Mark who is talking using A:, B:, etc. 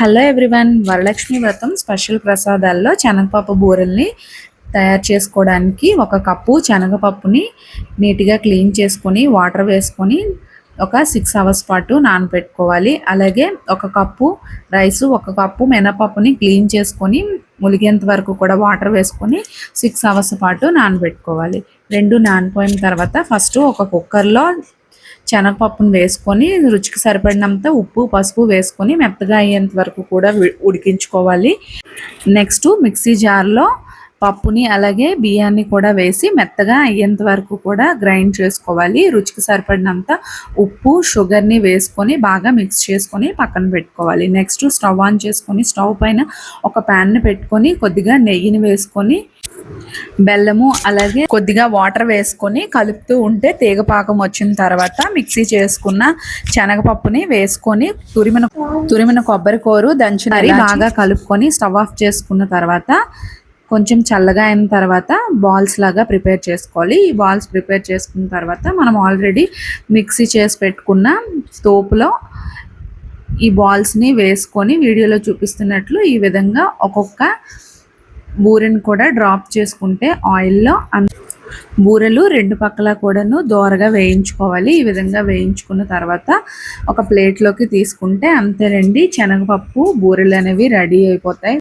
A: Hello everyone Varalakshmi వ్రతం special ప్రసాదాల్లో శనగపప్పు బూరెల్ని తయారు చేసుకోవడానికి ఒక కప్పు శనగపప్పుని నీట్గా క్లీన్ చేసుకొని వాటర్ వేసుకొని ఒక సిక్స్ అవర్స్ పాటు నానబెట్టుకోవాలి అలాగే ఒక కప్పు రైస్ ఒక కప్పు మినపప్పుని క్లీన్ చేసుకొని ములిగేంత వరకు కూడా వాటర్ వేసుకొని సిక్స్ అవర్స్ పాటు నానబెట్టుకోవాలి. రెండు నానిపోయిన తర్వాత ఫస్ట్ ఒక కుక్కర్లో శనగపప్పును వేసుకొని రుచికి సరిపడినంత ఉప్పు పసుపు వేసుకొని మెత్తగా అయ్యేంత వరకు కూడా ఉడికించుకోవాలి. నెక్స్ట్ మిక్సీ జార్లో పప్పుని అలాగే బియ్యాన్ని కూడా వేసి మెత్తగా అయ్యేంత వరకు కూడా గ్రైండ్ చేసుకోవాలి. రుచికి సరిపడినంత ఉప్పు షుగర్ని వేసుకొని బాగా మిక్స్ చేసుకొని పక్కన పెట్టుకోవాలి. నెక్స్ట్ స్టవ్ ఆన్ చేసుకొని స్టవ్ పైన ఒక ప్యాన్ని పెట్టుకొని కొద్దిగా నెయ్యిని వేసుకొని బెల్లము అలాగే కొద్దిగా వాటర్ వేసుకొని కలుపుతూ ఉంటే తీగ పాకం వచ్చిన తర్వాత మిక్సీ చేసుకున్న శనగపప్పుని వేసుకొని తురిమిన తురిమిన కొబ్బరి కూరు దంచిన బాగా కలుపుకొని స్టవ్ ఆఫ్ చేసుకున్న తర్వాత కొంచెం చల్లగా అయిన తర్వాత బాల్స్ లాగా ప్రిపేర్ చేసుకోవాలి. ఈ బాల్స్ ప్రిపేర్ చేసుకున్న తర్వాత మనం ఆల్రెడీ మిక్సీ చేసి పెట్టుకున్న తోపులో ఈ బాల్స్ని వేసుకొని వీడియోలో చూపిస్తున్నట్లు ఈ విధంగా ఒక్కొక్క బూరెను కూడా డ్రాప్ చేసుకుంటే ఆయిల్లో బూరెలు రెండు పక్కల కూడాను దోరగా వేయించుకోవాలి. ఈ విధంగా వేయించుకున్న తర్వాత ఒక ప్లేట్లోకి తీసుకుంటే అంతేనండి. శనగపప్పు బూరెలు అనేవి రెడీ అయిపోతాయి.